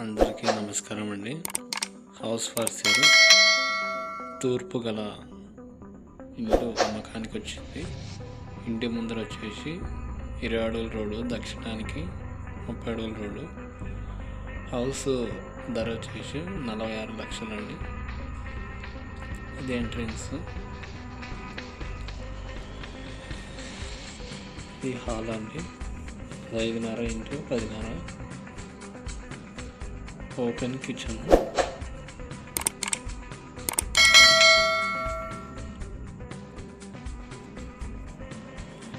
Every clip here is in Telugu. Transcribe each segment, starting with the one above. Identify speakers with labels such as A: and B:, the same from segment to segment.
A: అందరికీ నమస్కారం అండి. హౌస్ ఫర్ సేల్ తూర్పు గల ఇల్లు అమ్మకానికి వచ్చింది. ఇంటి ముందర వచ్చేసి ఇరవై అడుగుల రోడ్డు దక్షిణానికి ముప్పై అడుగుల రోడ్డు. హౌస్ ధర వచ్చేసి నలభై ఆరు లక్షలండి ఇది ఎంట్రన్స్. ఇది హాల్ అండి. ఐదున్నర ఇంటూ పదిన్నర. Open kitchen.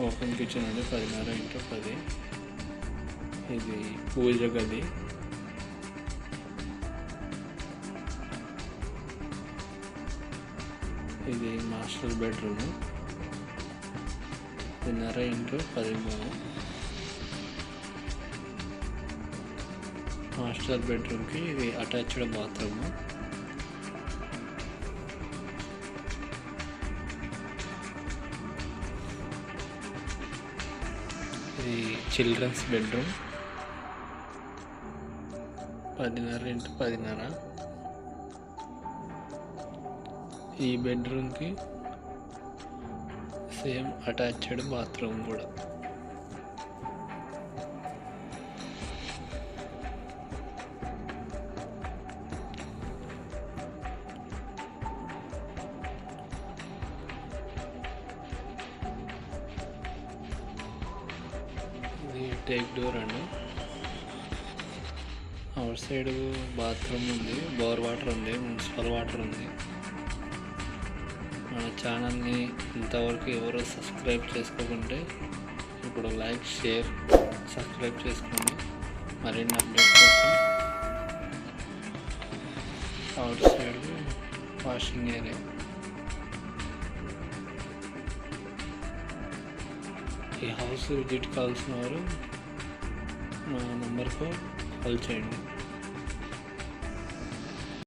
A: ఓపెన్ కిచెన్ అండి పదిన్నర ఇంటూ పది. ఇది పూజ గది. ఇది మాస్టర్ బెడ్రూమ్. పదిన్నర ఇంటూ పదిమూడు. మాస్టర్ బెడ్రూమ్కి ఇది అటాచ్డ్ బాత్రూమ్. ఇది చిల్డ్రన్స్ బెడ్రూమ్. పదిన్నర ఇంటూ పదిన్నర. ఈ బెడ్రూమ్కి సేమ్ అటాచ్డ్ బాత్రూమ్ కూడా. ఇది టేక్ డోర్ అండి. అవుట్ సైడ్ బాత్రూమ్ ఉంది బోర్ వాటర్ ఉంది మున్సిపల్ వాటర్ ఉంది. మన ఛానల్ని ఇంతవరకు ఎవరు సబ్స్క్రైబ్ చేసుకోకుంటే ఇప్పుడు లైక్ షేర్ సబ్స్క్రైబ్ చేసుకోండి. మరిన్ని అప్డేట్ కోసం అవుట్ సైడ్ వాషింగ్ ఏరియా ఈ హౌస్ విజిట్ కావాల్సిన వారు నా నెంబర్కు కాల్ చేయండి.